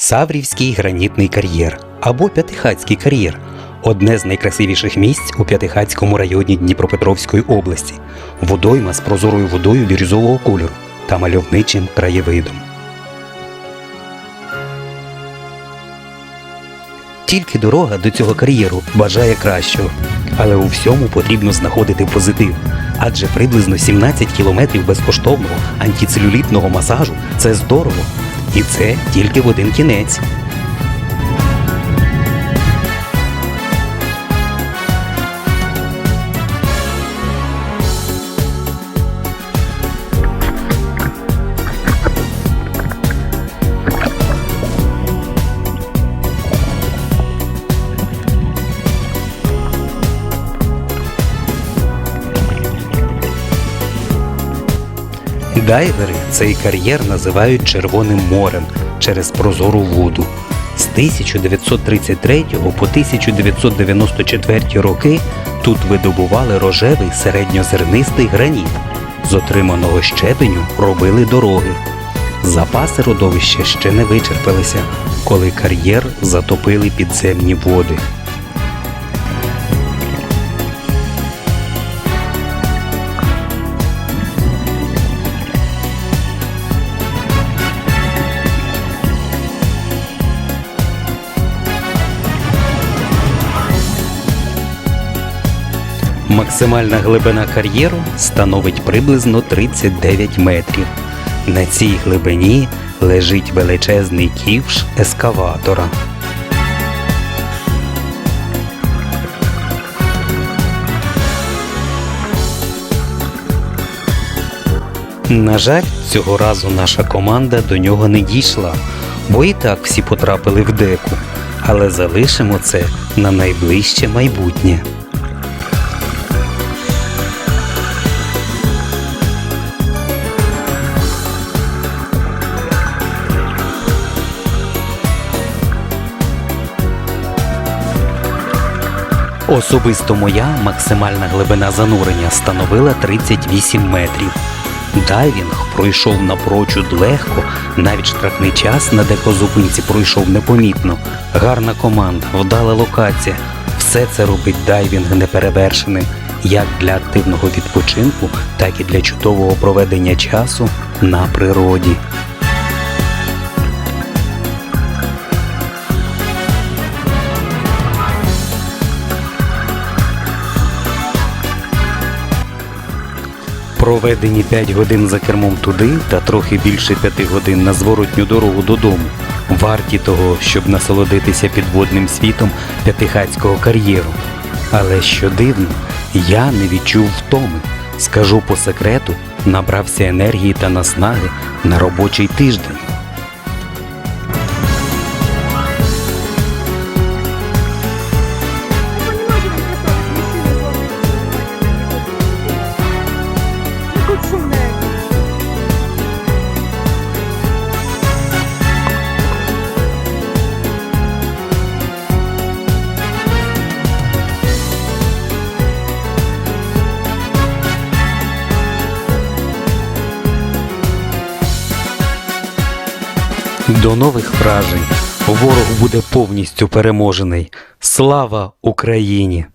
Саврівський гранітний кар'єр або П'ятихатський кар'єр одне з найкрасивіших місць у П'ятихатському районі Дніпропетровської області, водойма з прозорою водою бірюзового кольору та мальовничим краєвидом. Тільки дорога до цього кар'єру бажає кращого, але у всьому потрібно знаходити позитив. Адже приблизно 17 кілометрів безкоштовного антицелюлітного масажу це здорово. І це тільки в один кінець. Дайвери цей кар'єр називають Червоним морем через прозору воду. З 1933 по 1994 роки тут видобували рожевий середньозернистий граніт. З отриманого щебеню робили дороги. Запаси родовища ще не вичерпалися, коли кар'єр затопили підземні води. Максимальна глибина кар'єру становить приблизно 39 метрів. На цій глибині лежить величезний ківш ескаватора. На жаль, цього разу наша команда до нього не дійшла, бо і так всі потрапили в деку. Але залишимо це на найближче майбутнє. Особисто моя максимальна глибина занурення становила 38 метрів. Дайвінг пройшов напрочуд легко, навіть штрафний час на декозупинці пройшов непомітно. Гарна команда, вдала локація. Все це робить дайвінг неперевершеним як для активного відпочинку, так і для чудового проведення часу на природі. Проведені 5 годин за кермом туди та трохи більше 5 годин на зворотню дорогу додому. Варті того, щоб насолодитися підводним світом п'ятихатського кар'єру. Але що дивно, я не відчув втоми. Скажу по секрету, набрався енергії та наснаги на робочий тиждень. До нових вражень ворог буде повністю переможений. Слава Україні!